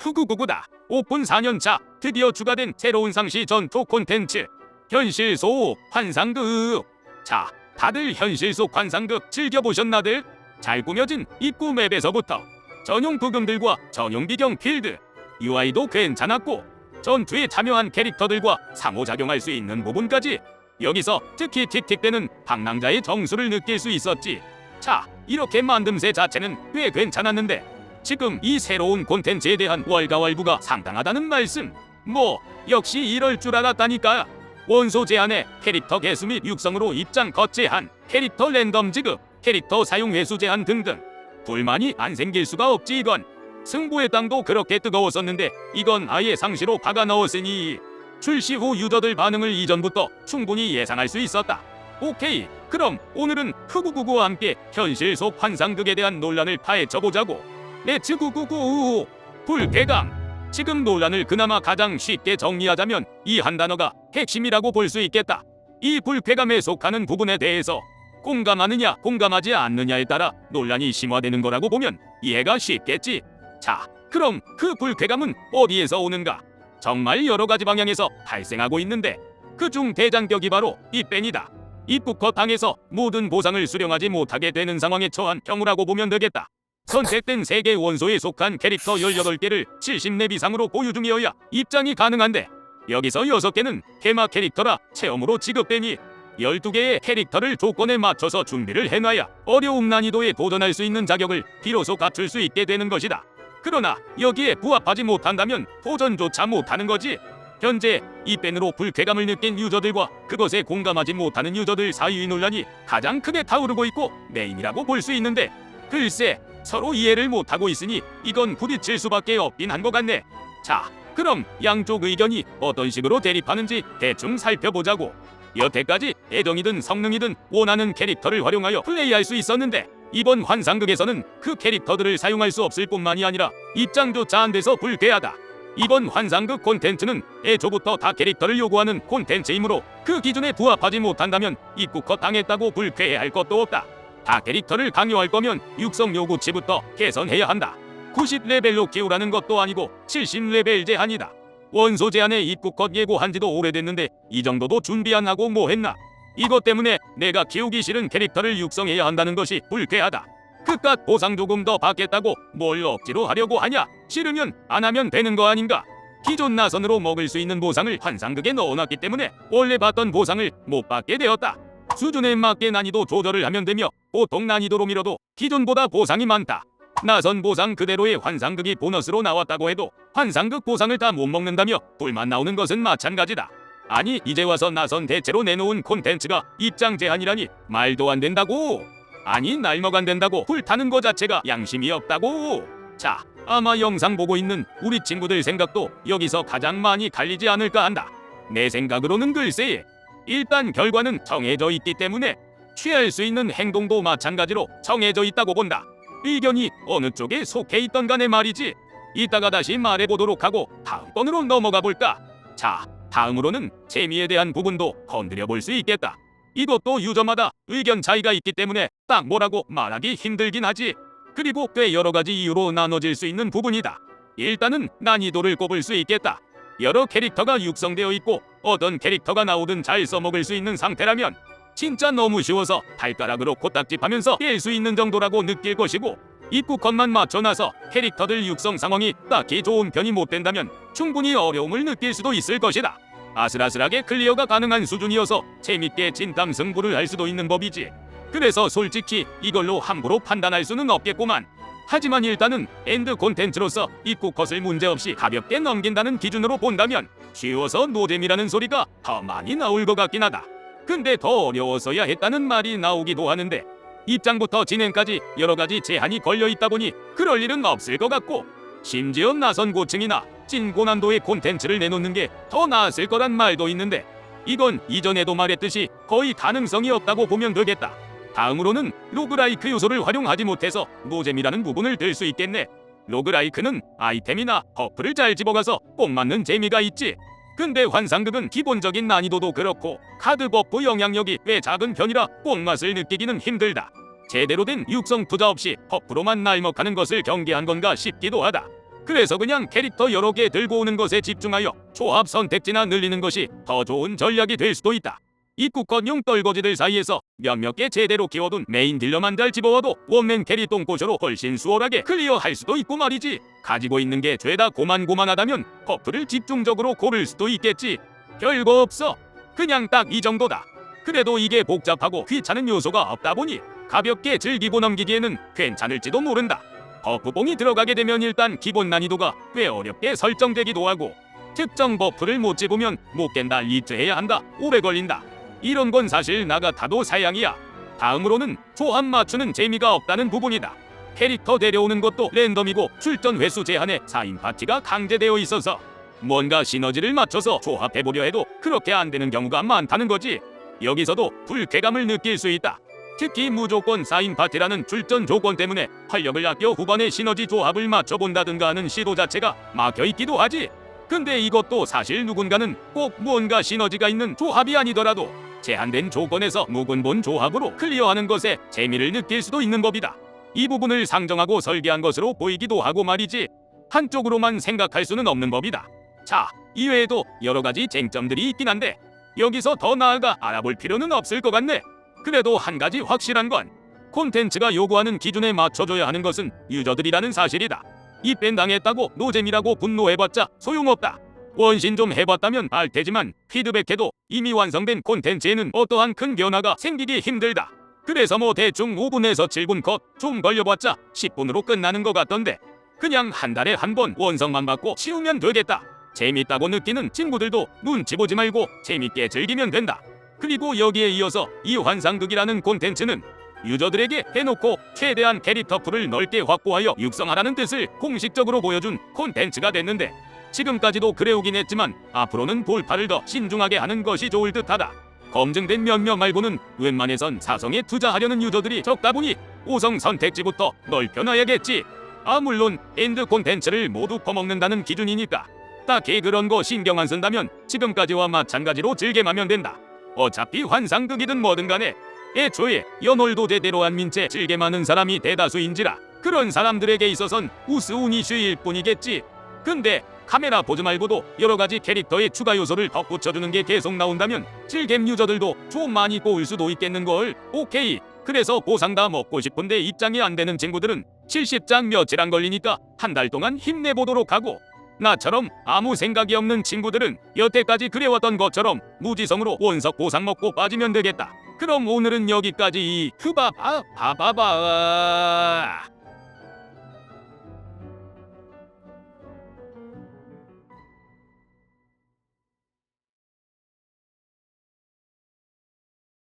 후구구구다. 오픈 4년차 드디어 추가된 새로운 상시 전투 콘텐츠 현실 속 환상극. 자, 다들 현실 속 환상극 즐겨보셨나들? 잘 꾸며진 입구 맵에서부터 전용 부금들과 전용 비경 필드, UI도 괜찮았고 전투에 참여한 캐릭터들과 상호작용할 수 있는 부분까지 여기서 특히 틱틱대는 방랑자의 정수를 느낄 수 있었지. 자, 이렇게 만듦새 자체는 꽤 괜찮았는데 지금 이 새로운 콘텐츠에 대한 월가월부가 상당하다는 말씀. 뭐 역시 이럴 줄 알았다니까. 원소 제한에 캐릭터 개수 및 육성으로 입장 것 제한, 캐릭터 랜덤 지급, 캐릭터 사용 횟수 제한 등등 불만이 안 생길 수가 없지 이건. 승부의 땅도 그렇게 뜨거웠었는데 이건 아예 상시로 박아 넣었으니 출시 후 유저들 반응을 이전부터 충분히 예상할 수 있었다. 오케이. 그럼 오늘은 흑우구구와 함께 현실 속 환상극에 대한 논란을 파헤쳐 보자고. 렛츠 구구구 불쾌감. 지금 논란을 그나마 가장 쉽게 정리하자면 이 한 단어가 핵심이라고 볼 수 있겠다. 이 불쾌감에 속하는 부분에 대해서 공감하느냐 공감하지 않느냐에 따라 논란이 심화되는 거라고 보면 이해가 쉽겠지. 자, 그럼 그 불쾌감은 어디에서 오는가? 정말 여러 가지 방향에서 발생하고 있는데 그중 대장격이 바로 이 뺀이다. 입국컷 당에서 모든 보상을 수령하지 못하게 되는 상황에 처한 경우라고 보면 되겠다. 선택된 세개 원소에 속한 캐릭터 18개를 70렙 이상으로 보유 중이어야 입장이 가능한데 여기서 6개는 테마 캐릭터라 체험으로 지급되니 12개의 캐릭터를 조건에 맞춰서 준비를 해놔야 어려움 난이도에 도전할 수 있는 자격을 비로소 갖출 수 있게 되는 것이다. 그러나 여기에 부합하지 못한다면 도전조차 못하는 거지. 현재 이 밴으로 불쾌감을 느낀 유저들과 그것에 공감하지 못하는 유저들 사이의 논란이 가장 크게 타오르고 있고 메인이라고 볼 수 있는데 글쎄 서로 이해를 못하고 있으니 이건 부딪힐 수밖에 없긴 한 것 같네. 자, 그럼 양쪽 의견이 어떤 식으로 대립하는지 대충 살펴보자고. 여태까지 애정이든 성능이든 원하는 캐릭터를 활용하여 플레이할 수 있었는데 이번 환상극에서는 그 캐릭터들을 사용할 수 없을 뿐만이 아니라 입장조차 안 돼서 불쾌하다. 이번 환상극 콘텐츠는 애초부터 다 캐릭터를 요구하는 콘텐츠이므로 그 기준에 부합하지 못한다면 입국컷 당했다고 불쾌해할 것도 없다. 다 캐릭터를 강요할 거면 육성 요구치부터 개선해야 한다. 90레벨로 키우라는 것도 아니고 70레벨 제한이다. 원소 제한에 입국컷 예고한 지도 오래됐는데 이 정도도 준비 안 하고 뭐 했나? 이것 때문에 내가 키우기 싫은 캐릭터를 육성해야 한다는 것이 불쾌하다. 그깟 보상 조금 더 받겠다고 뭘 억지로 하려고 하냐? 싫으면 안 하면 되는 거 아닌가? 기존 나선으로 먹을 수 있는 보상을 환상극에 넣어놨기 때문에 원래 받던 보상을 못 받게 되었다. 수준에 맞게 난이도 조절을 하면 되며 보통 난이도로 밀어도 기존보다 보상이 많다. 나선 보상 그대로의 환상극이 보너스로 나왔다고 해도 환상극 보상을 다 못 먹는다며 불만 나오는 것은 마찬가지다. 아니 이제 와서 나선 대체로 내놓은 콘텐츠가 입장 제한이라니 말도 안 된다고. 아니 날먹 안 된다고 불타는 거 자체가 양심이 없다고. 자 아마 영상 보고 있는 우리 친구들 생각도 여기서 가장 많이 갈리지 않을까 한다. 내 생각으로는 글쎄 일단 결과는 정해져 있기 때문에 취할 수 있는 행동도 마찬가지로 정해져 있다고 본다. 의견이 어느 쪽에 속해 있던 간에 말이지. 이따가 다시 말해보도록 하고 다음 건으로 넘어가 볼까. 자, 다음으로는 재미에 대한 부분도 건드려 볼 수 있겠다. 이것도 유저마다 의견 차이가 있기 때문에 딱 뭐라고 말하기 힘들긴 하지. 그리고 꽤 여러 가지 이유로 나눠질 수 있는 부분이다. 일단은 난이도를 꼽을 수 있겠다. 여러 캐릭터가 육성되어 있고 어떤 캐릭터가 나오든 잘 써먹을 수 있는 상태라면 진짜 너무 쉬워서 발가락으로 코딱지하면서 깰 수 있는 정도라고 느낄 것이고 입구컷만 맞춰놔서 캐릭터들 육성 상황이 딱히 좋은 편이 못 된다면 충분히 어려움을 느낄 수도 있을 것이다. 아슬아슬하게 클리어가 가능한 수준이어서 재밌게 진땀 승부를 할 수도 있는 법이지. 그래서 솔직히 이걸로 함부로 판단할 수는 없겠구만. 하지만 일단은 엔드 콘텐츠로서 입구컷을 문제없이 가볍게 넘긴다는 기준으로 본다면 쉬워서 노잼이라는 소리가 더 많이 나올 것 같긴 하다. 근데 더 어려워서야 했다는 말이 나오기도 하는데 입장부터 진행까지 여러 가지 제한이 걸려 있다 보니 그럴 일은 없을 것 같고 심지어 나선 고층이나 찐 고난도의 콘텐츠를 내놓는 게 더 나았을 거란 말도 있는데 이건 이전에도 말했듯이 거의 가능성이 없다고 보면 되겠다. 다음으로는 로그라이크 요소를 활용하지 못해서 노잼이라는 부분을 들 수 있겠네. 로그라이크는 아이템이나 버프를 잘 집어가서 꼭 맞는 재미가 있지. 근데 환상극은 기본적인 난이도도 그렇고 카드 버프 영향력이 꽤 작은 편이라 뽕맛을 느끼기는 힘들다. 제대로 된 육성 투자 없이 버프로만 날먹하는 것을 경계한 건가 싶기도 하다. 그래서 그냥 캐릭터 여러 개 들고 오는 것에 집중하여 조합 선택지나 늘리는 것이 더 좋은 전략이 될 수도 있다. 입국권용 떨거지들 사이에서 몇몇 개 제대로 키워둔 메인 딜러만 잘 집어와도 원맨 캐리 똥꼬쇼로 훨씬 수월하게 클리어할 수도 있고 말이지. 가지고 있는 게 죄다 고만고만하다면 버프를 집중적으로 고를 수도 있겠지. 별거 없어. 그냥 딱 이 정도다. 그래도 이게 복잡하고 귀찮은 요소가 없다 보니 가볍게 즐기고 넘기기에는 괜찮을지도 모른다. 버프봉이 들어가게 되면 일단 기본 난이도가 꽤 어렵게 설정되기도 하고 특정 버프를 못 집으면 못 깬다 리트해야 한다 오래 걸린다 이런 건 사실 나 같아도 사양이야. 다음으로는 조합 맞추는 재미가 없다는 부분이다. 캐릭터 데려오는 것도 랜덤이고 출전 횟수 제한에 4인 파티가 강제되어 있어서 뭔가 시너지를 맞춰서 조합해보려 해도 그렇게 안 되는 경우가 많다는 거지. 여기서도 불쾌감을 느낄 수 있다. 특히 무조건 4인 파티라는 출전 조건 때문에 활력을 아껴 후반에 시너지 조합을 맞춰본다든가 하는 시도 자체가 막혀있기도 하지. 근데 이것도 사실 누군가는 꼭 무언가 시너지가 있는 조합이 아니더라도 제한된 조건에서 무근본 조합으로 클리어하는 것에 재미를 느낄 수도 있는 법이다. 이 부분을 상정하고 설계한 것으로 보이기도 하고 말이지 한쪽으로만 생각할 수는 없는 법이다. 자, 이외에도 여러 가지 쟁점들이 있긴 한데 여기서 더 나아가 알아볼 필요는 없을 것 같네. 그래도 한 가지 확실한 건 콘텐츠가 요구하는 기준에 맞춰줘야 하는 것은 유저들이라는 사실이다. 입밴 당했다고 노잼이라고 분노해봤자 소용없다. 원신 좀 해봤다면 알 테지만 피드백해도 이미 완성된 콘텐츠에는 어떠한 큰 변화가 생기기 힘들다. 그래서 뭐 대충 5분에서 7분 컷 좀 걸려봤자 10분으로 끝나는 것 같던데 그냥 한 달에 한 번 원성만 받고 치우면 되겠다. 재밌다고 느끼는 친구들도 눈치 보지 말고 재밌게 즐기면 된다. 그리고 여기에 이어서 이 환상극이라는 콘텐츠는 유저들에게 해놓고 최대한 캐릭터 풀을 넓게 확보하여 육성하라는 뜻을 공식적으로 보여준 콘텐츠가 됐는데 지금까지도 그래오긴 했지만 앞으로는 돌파를 더 신중하게 하는 것이 좋을 듯하다. 검증된 몇몇 말고는 웬만해선 사성에 투자하려는 유저들이 적다 보니 5성 선택지부터 넓혀놔야겠지. 아 물론 엔드 콘텐츠를 모두 퍼먹는다는 기준이니까 딱히 그런 거 신경 안 쓴다면 지금까지와 마찬가지로 즐겨하면 된다. 어차피 환상극이든 뭐든 간에 애초에 연월도 제대로 안 민채 즐겨하는 사람이 대다수인지라 그런 사람들에게 있어선 우스운 이슈일 뿐이겠지. 근데 카메라 보즈 말고도 여러 가지 캐릭터의 추가 요소를 덧붙여주는 게 계속 나온다면 즐겜 유저들도 좀 많이 꼬일 수도 있겠는걸. 오케이. 그래서 보상 다 먹고 싶은데 입장이 안 되는 친구들은 70장 며칠 안 걸리니까 한 달 동안 힘내보도록 하고 나처럼 아무 생각이 없는 친구들은 여태까지 그래왔던 것처럼 무지성으로 원석 보상 먹고 빠지면 되겠다. 그럼 오늘은 여기까지. 흐바바 바바바.